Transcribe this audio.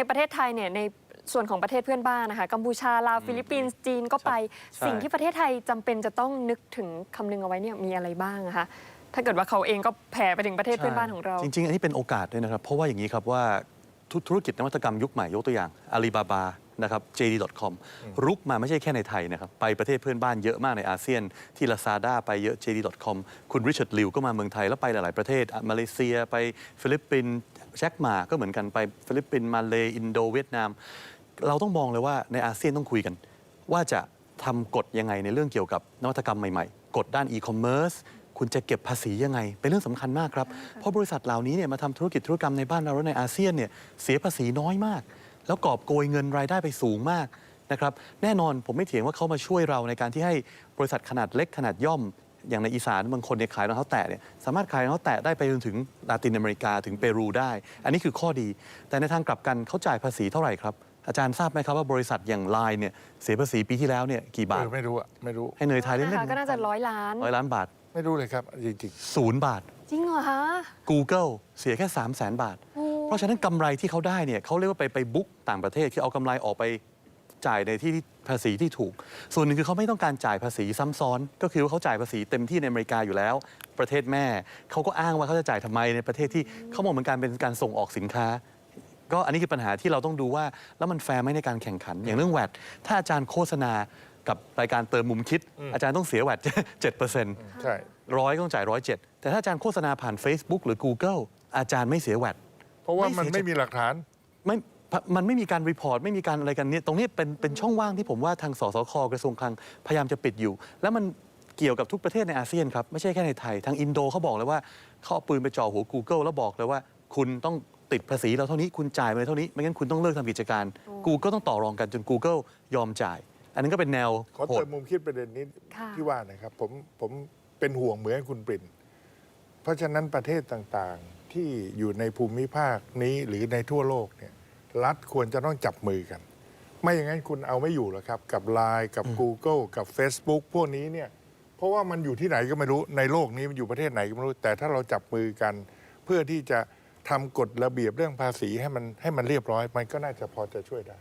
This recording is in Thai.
ในประเทศไทยเนี่ยในส่วนของประเทศเพื่อนบ้านนะคะกัมพูชาลาวฟิลิปปินส์จีนก็ไปใช่สิ่งที่ประเทศไทยจำเป็นจะต้องนึกถึงคำนึงเอาไว้เนี่ยมีอะไรบ้างอะคะถ้าเกิดว่าเขาเองก็แผ่ไปถึงประเทศเพื่อนบ้านของเรา จริง ๆ อันนี้เป็นโอกาสด้วยนะครับ เพราะว่าอย่างนี้ครับว่าธุธุรกิจนวัตกรรมยุคใหม่ยกตัวอย่าง Alibaba นะครับ JD.com รุกมาไม่ใช่แค่ในไทยนะครับ ไปประเทศเพื่อนบ้านเยอะมากในอาเซียน ที่ Lazada ไปเยอะ JD.com คุณริชาร์ดลิวก็มาเมืองไทยแล้วไปหลาย ๆ ประเทศอะมาเลเซียไปฟิลิปปินส์แจ็คหมาก็เหมือนกันไปฟิลิปปินส์มาเลอินโดเวียดนาม เราต้องมองเลยว่าในอาเซียนต้องคุยกัน ว่าจะทำกฎยังไงในเรื่องเกี่ยวกับนวัตกรรมใหม่ ๆ กฎด้านอีคอมเมิร์ซคุณจะเก็บภาษียังไง เป็นเรื่องสำคัญมากครับ เพราะบริษัทเหล่านี้เนี่ยมาทำธุรกิจธุรกรรมในบ้านเราและในอาเซียนเนี่ยเสียภาษีน้อยมาก แล้วกอบโกยเงินรายได้ไปสูงมากนะครับแน่นอนผมไม่เถียงว่าเขามาช่วยเราในการที่ให้บริษัทขนาดเล็กขนาดย่อม อย่างในอีสานบางคนเนี่ยขายรองเท้าแตะเนี่ยสามารถขายรองเท้าแตะได้ไปจนถึงลาตินอเมริกาถึงเปรูได้ อันนี้คือข้อดี แต่ในทางกลับกันเขาจ่ายภาษีเท่าไหร่ครับ อาจารย์ทราบไหมครับว่าบริษัทอย่างไลน์เนี่ยเสียภาษีปีที่แล้วเนี่ยกี่บาท เออไม่รู้อะไม่รู้ ให้เนยทายเล่นนะคะก็น่าจะร้อยล้าน ร้อยล้านบาทไม่รู้เลยครับจริงศูนย์บาทจริงเหรอคะ Google เสียแค่ 3 0 0แสนบาทโอ้ เพราะฉะนั้นกำไรที่เขาได้เนี่ยเขาเรียกว่าไปไปบุ๊กต่างประเทศคือเอากำไรออกไปจ่ายในที่ที่ภาษีที่ถูก ส่วนหนึ่งคือเขาไม่ต้องการจ่ายภาษีซ้ำซ้อน ก็คือว่าเขาจ่ายภาษีเต็มที่ในอเมริกาอยู่แล้ว ประเทศแม่ เขาก็อ้างว่าเขาจะจ่ายทำไมในประเทศที่เขามองเหมือนการเป็นการส่งออกสินค้า ก็อันนี้คือปัญหาที่เราต้องดูว่า แล้วมันแฟร์ไหมในการแข่งขัน อย่างเรื่องแวดถ้าอาจารย์โฆษณากับรายการเติมมุมคิด อาจารย์ต้องเสียแวดเจ็ดเปอร์เซ็นต์ๆใช่ร้อยต้องจ่ายร้อยเจ็ดแต่ถ้าอาจารย์โฆษณาผ่าน Facebook หรือ Google อาจารย์ไม่เสียแวดเพ ราะว่าไม่มันเสียไม่มีหลักฐาน ไม่พะมันไม่มีการรีพอร์ตไม่มีการอะไรกันเนี่ยตรงนี้เป็นเป็นช่องว่างที่ผมว่าทางสสคกระทรวงคลังพยายามจะปิดอยู่ แล้วมันเกี่ยวกับทุกประเทศในอาเซียนครับ ไม่ใช่แค่ในไทย ทางอินโดเขาบอกเลยว่าเขาเอาปืนไปจ่อหัว Google แล้วบอกเลยว่า คุณต้องติดภาษีเราเท่านี้คุณจ่ายมาเลยเท่านี้ไม่งั้นคุณต้องเลิกทำกิจการ Google ต้องต่อรองกันจน Google ยอมจ่าย อันนั้นก็เป็นแนวขอโหเติดมมุมคิดประเด็นนี้ค่ะที่ว่านะครับผมผมเป็นห่วงเหมือนคุณปรินเพราะฉะนั้นประเทศต่างๆ ที่อยู่ในภูมิภาคนี้หรือในทั่วโลกเนี่ยรัฐควรจะต้องจับมือกัน ไม่อย่างนั้นคุณเอาไม่อยู่หรอกครับ กับ Line กับ Google กับ Facebook พวกนี้เนี่ยเพราะว่ามันอยู่ที่ไหนก็ไม่รู้ในโลกนี้มันอยู่ประเทศไหนก็ไม่รู้ แต่ถ้าเราจับมือกัน เพื่อที่จะทำกฎระเบียบเรื่องภาษีให้มันให้มันเรียบร้อย มันก็น่าจะพอจะช่วยได้